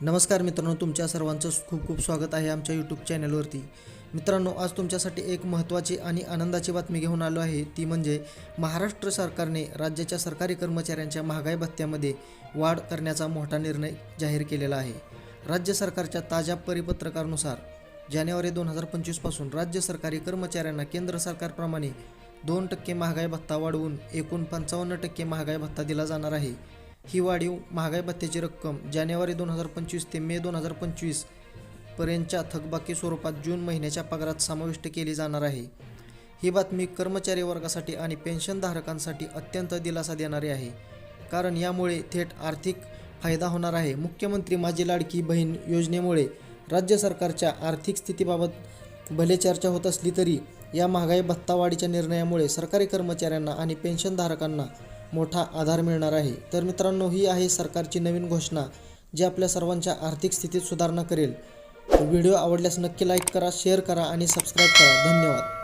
नमस्कार मित्रांनो तुमच्या सर्वांचं खूप खूप स्वागत आहे आमच्या यूट्यूब चॅनलवरती मित्रांनो आज तुमच्यासाठी एक महत्त्वाची आणि आनंदाची बातमी घेऊन आलो आहे. ती म्हणजे महाराष्ट्र सरकारने राज्याच्या सरकारी कर्मचाऱ्यांच्या महागाई भत्त्यामध्ये वाढ करण्याचा मोठा निर्णय जाहीर केलेला आहे. राज्य सरकारच्या ताज्या परिपत्रकानुसार जानेवारी दोन हजार पंचवीसपासून राज्य सरकारी कर्मचाऱ्यांना केंद्र सरकारप्रमाणे दोन टक्के महागाई भत्ता वाढवून एकूण पंचावन्न टक्के महागाई भत्ता दिला जाणार आहे. ही वाढीव महागाई भत्त्याची रक्कम जानेवारी दोन हजार पंचवीस ते मे दोन हजार पंचवीस पर्यंतच्या थकबाकी स्वरूपात जून महिन्याच्या पगारात समाविष्ट केली जाणार आहे. ही बातमी कर्मचारी वर्गासाठी आणि पेन्शनधारकांसाठी अत्यंत दिलासा देणारी आहे. कारण यामुळे थेट आर्थिक फायदा होणार आहे. मुख्यमंत्री माझी लाडकी बहीण योजनेमुळे राज्य सरकारच्या आर्थिक स्थितीबाबत भले चर्चा होत असली तरी या महागाई भत्ता वाढीच्या निर्णयामुळे सरकारी कर्मचाऱ्यांना आणि पेन्शनधारकांना मोठा आधार मिळणार आहे. तर मित्रांनो ही आहे सरकारची नवीन घोषणा जी आपल्या सर्वांच्या आर्थिक स्थितीत सुधारणा करेल. व्हिडिओ आवडल्यास नक्की लाईक करा शेअर करा आणि सबस्क्राईब करा. धन्यवाद.